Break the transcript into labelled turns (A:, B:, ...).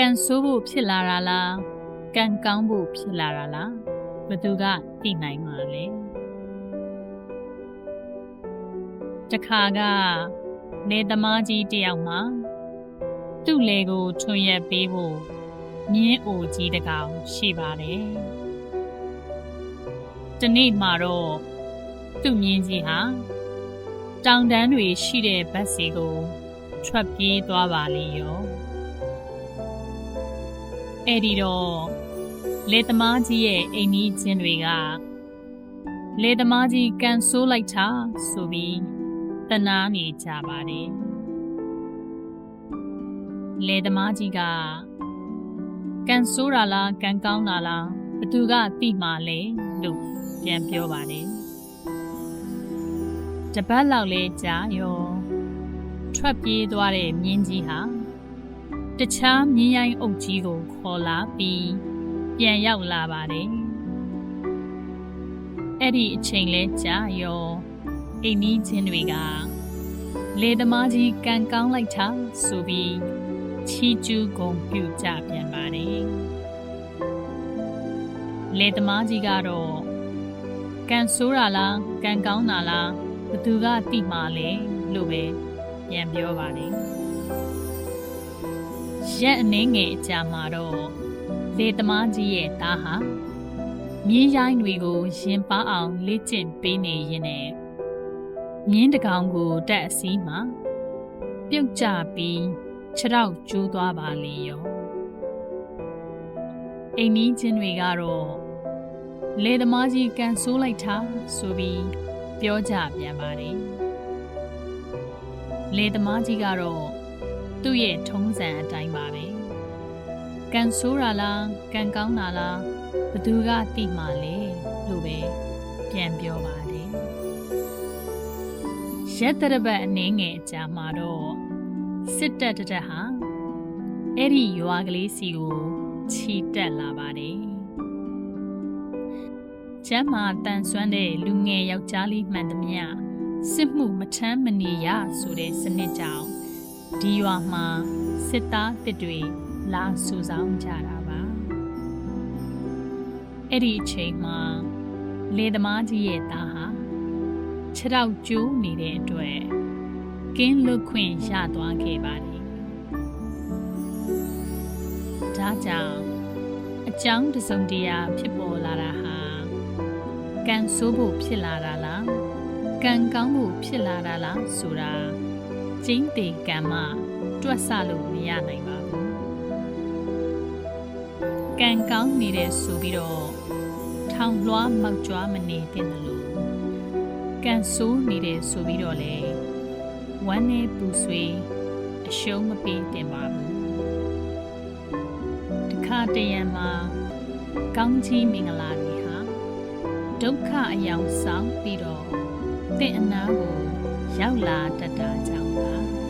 A: ကံဆိုးဖို့ဖြစ်လာတာလားကံကောင်းဖို့ဖြစ်လာတာလားဘသူကသိနိုင်မှာလဲတခါကနေသမားကြီးတယောက်မှာသူ့လေကိုထွန်ရက်ပေးဖို့မြင်းအိုကြီးတကောင်ရှိပါတယ်ဒီနေ့မှာတော့သူ့မြင်းကြီးဟာတောင်တန်းတွေရှိတဲ့ဘက်စီကို ထွက်ပြေးသွားပါလေရော အဲ့ဒီတော့လေသမားကြီးရဲ့အိမ်ကြီးချင်းတွေကလေသမားကြီးကန်ဆိုးလိုက်တာဆိုပြီးတနာနေကြပါတယ်လေသမားကြီးကကန်ဆိုးတာလားကန်ကောင်းတာလားဘသူကသိမှလဲလို့ပြန်ပြောပါတယ်တပတ်လောက်လဲကြာရော ထွက်ပြေးသွားတဲ့မြင်းကြီးဟာ တခြားမြင်းရိုင်းအုပ်ကြီးကိုခေါ်လာပြီးပြန်ရောက်လာပါတယ်အဲ့ဒီအချိန်လဲကြာရောအိမ်နီးချင်းတွေကလေသမားကြီးကန်ကောင်းလိုက်တာဆိုပြီးချီကျူးကုန်ပြုကြပြန်ပါတယ်လေသမားကြီးကတော့ကန်ဆိုးတာလားကန်ကောင်းတာလားဘသူကတိမှလဲလို့ပဲပြန်ပြောပါတယ် ရက်အနေငယ်အကြာမှာတော့လေသမားကြီးရဲ့သားဟာမြင်းရိုင်းတွေကိုရင်ပါအောင်လေ့ကျင့်ပေးနေရင်နဲ့မြင်းတကောင်ကိုတက်အစည်းမှာပြုတ်ကျပြီးခြေထောက်ကျိုးသွားပါလေရောအိမ်နီးချင်းတွေကတော့လေသမားကြီးကန်ဆိုးလိုက်တာဆိုပြီးပြောကြပြန်ပါတယ်လေသမားကြီးကတော့ သူ့ရဲ့ထုံးစံအတိုင်းပါပဲကန်ဆိုးတာလားကန်ကောင်းတာလားဘသူကတိမှလဲလို့ပဲပြန်ပြောပါတယ်ရက်တရပတ်အနည်းငယ်အကြာမှာတော့စစ်တပ်တတက်ဟာအဲ့ဒီရွာကလေးစီကိုခြီတက်လာပါတယ်ကျမ်းမာတန်ဆွမ်းတဲ့လူငယ်ယောက်ျားလေးမှန်သမျှစစ်မှုမထမ်းမနေရဆိုတဲ့စနစ်ကြောင့် ဒီရွာမှာစစ်သားတစ်တွေလာစုဆောင်ကြတာပါအဲ့ဒီအချိန်မှာလေသမားကြီးရဲ့သားဟာခြေထောက်ကျိုးနေတဲ့အတွက်ကင်းလွတ်ခွင့်ရသွားခဲ့ပါတယ်ဒါကြောင့်အကြောင်းတစုံတရာဖြစ်ပေါ်လာတာဟာကံဆိုးဖို့ဖြစ်လာတာလားကံကောင်းဖို့ဖြစ်လာတာလားဆိုတာ ကျင်းတေကံမှတွက်ဆလို့မရနိုင်ပါဘူးကံကောင်းနေတယ်ဆိုပြီးတော့ထောင်လွှားမောက်ကြွားမနေသင့်တယ်လို့ကံဆိုးနေတယ်ဆိုပြီးတော့လေဝမ်းနဲ့ပူဆွေးအရှုံးမပေးတင်ပါဘူးတခါတရံမှာကောင်းချီးမင်္ဂလာတွေဟာဒုက္ခအယောင်ဆောင်ပြီးတော့တင့်အနာကို 要啦，得得，要啦。